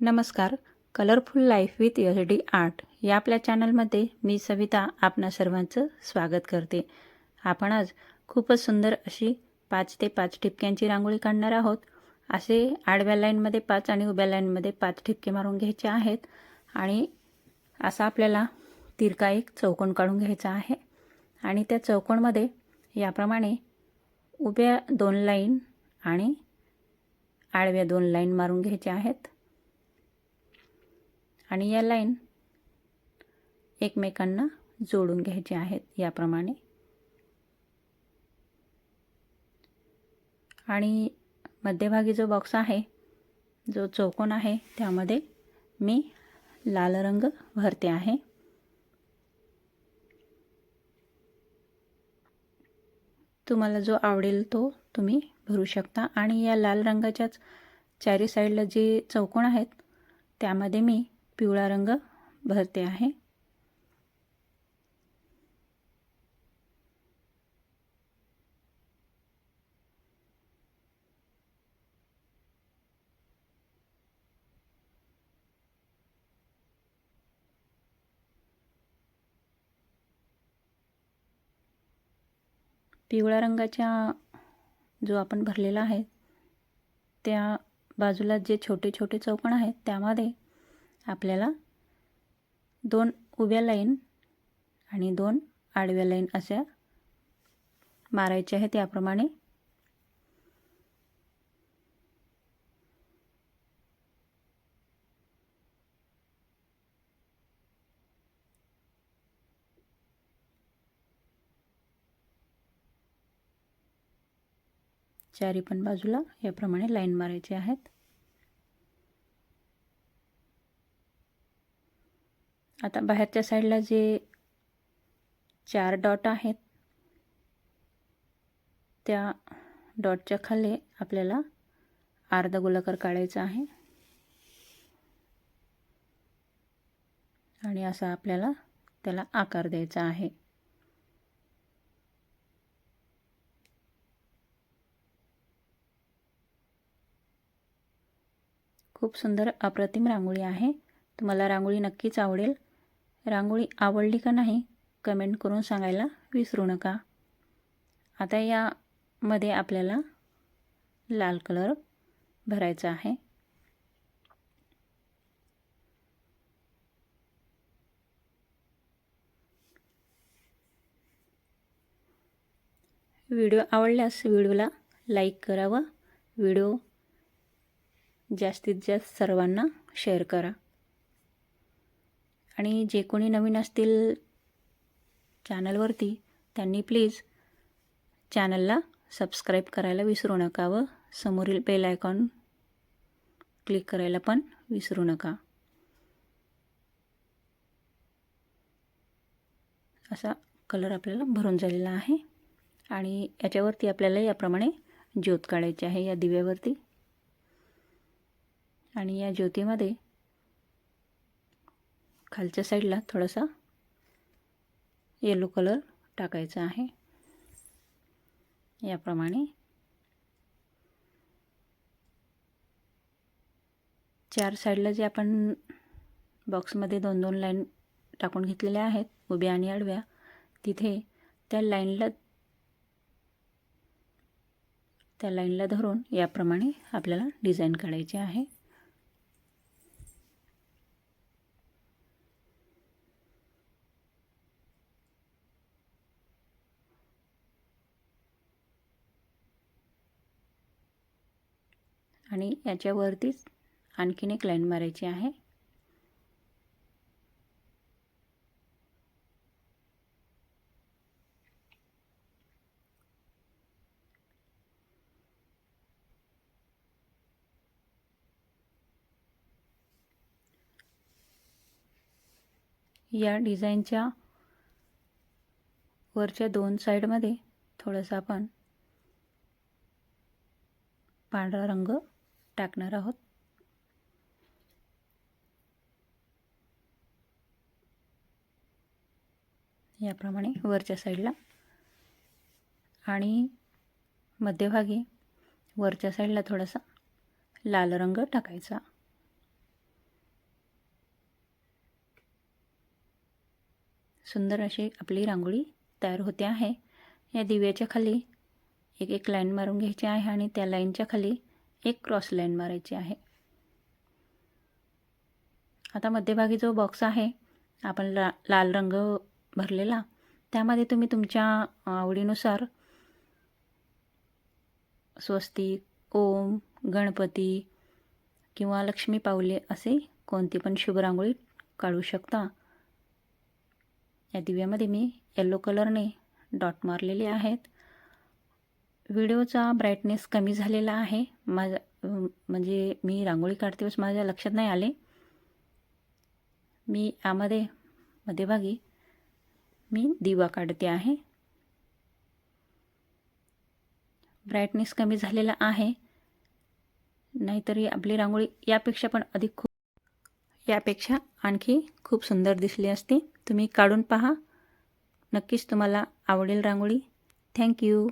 नमस्कार. Colourful life with H D art या आपल्या चॅनलमध्ये मी सविता आपणा सर्वांचं स्वागत करते. आपण आज खूपच सुंदर अशी पाच ते पाच ठिपक्यांची रांगोळी काढणार आहोत. असे आडव्या लाईनमध्ये पाच आणि उभ्या लाईनमध्ये पाच ठिपके मारून घ्यायचे आहेत आणि असा आपल्याला तिरका एक चौकोन काढून घ्यायचा आहे आणि त्या चौकोनमध्ये याप्रमाणे उभ्या दोन लाईन आणि आडव्या दोन लाईन मारून घ्यायच्या आहेत. आणि या लाईन एकमेकांना जोडून घ्यायचे आहेत याप्रमाणे. आणि मध्यभागी जो बॉक्स आहे जो चौकोन आहे त्यामध्ये मी लाल रंग भरते आहे. तुम्हाला जो आवडेल तो तुम्ही भरू शकता. आणि या लाल रंगाच्याच चारी साईडला जे चौकोन आहेत त्यामध्ये मी पिवळा रंग भरते आहे. पिवळ्या रंगाच्या जो आपण भरलेला आहे त्या बाजूला जे छोटे छोटे चौकण आहेत त्यामध्ये आपल्याला दोन उभ्या लाईन आणि दोन आडव्या लाईन अशा मारायच्या आहेत याप्रमाणे. चारी पण बाजूला याप्रमाणे लाईन मारायची आहेत. आता बाहेरच्या साईडला जे चार डॉट आहेत त्या डॉटच्या खाली आपल्याला अर्धा गोलाकार काढायचा आहे. आणि असा आपल्याला त्याला आकार द्यायचा आहे. खूप सुंदर अप्रतिम रांगोळी आहे. तुम्हाला रांगोळी नक्कीच आवडेल. रांगोळी आवडली का नाही कमेंट करून सांगायला विसरू नका. आता यामध्ये आपल्याला लाल कलर भरायचा आहे. व्हिडिओ आवडल्यास व्हिडिओला लाईक करावं व्हिडिओ जास्तीत जास्त सर्वांना शेअर करा. आणि जे कोणी नवीन असतील चॅनलवरती त्यांनी प्लीज चॅनलला सबस्क्राईब करायला विसरू नका व समोरील बेल आयकॉन क्लिक करायला पण विसरू नका. असा कलर आपल्याला भरून झालेला आहे आणि याच्यावरती आपल्याला याप्रमाणे ज्योत काढायची आहे या दिव्यावरती. आणि या ज्योतीमध्ये खालच्या साईडला थोडासा येलो कलर टाकायचा आहे. याप्रमाणे चार साईडला जे आपण बॉक्समध्ये दोन दोन लाईन टाकून घेतलेल्या आहेत उभ्या आणि आडव्या तिथे त्या लाईनला त्या लाईनला धरून याप्रमाणे आपल्याला डिझाईन काढायची आहे. आणि याच्यावरतीच आणखीन एक लाईन मारायची आहे. या डिझाईनच्या वरच्या दोन साईडमध्ये थोडंसं आपण पांढरा रंग टाकणार आहोत. याप्रमाणे वरच्या साईडला. आणि मध्यभागी वरच्या साईडला थोडासा लाल रंग टाकायचा. सुंदर अशी आपली रांगोळी तयार होते आहे. या दिव्याच्या खाली एक एक लाईन मारून घ्यायची आहे आणि त्या लाईनच्या खाली एक क्रॉस लाईन मारायची आहे. आता मध्यभागी जो बॉक्स आहे आपण ला लाल रंग भरलेला त्यामध्ये तुम्ही तुमच्या आवडीनुसार स्वस्तिक ओम गणपती किंवा लक्ष्मी पावले असे कोणती पण शुभ रांगोळी काढू शकता. या दिव्यामध्ये मी येल्लो कलरने डॉट मारलेले आहेत. व्हिडिओचा ब्राईटनेस कमी झालेला आहे. माझा म्हणजे मी रांगोळी काढते वेळेस माझ्या लक्षात नाही आले. मी यामध्ये मध्यभागी मी दिवा काढते आहे. ब्राईटनेस कमी झालेला आहे. नाहीतरी आपली रांगोळी यापेक्षा पण अधिक खूप यापेक्षा आणखी खूप सुंदर दिसली असती. तुम्ही काढून पहा. नक्कीच तुम्हाला आवडेल रांगोळी. थँक्यू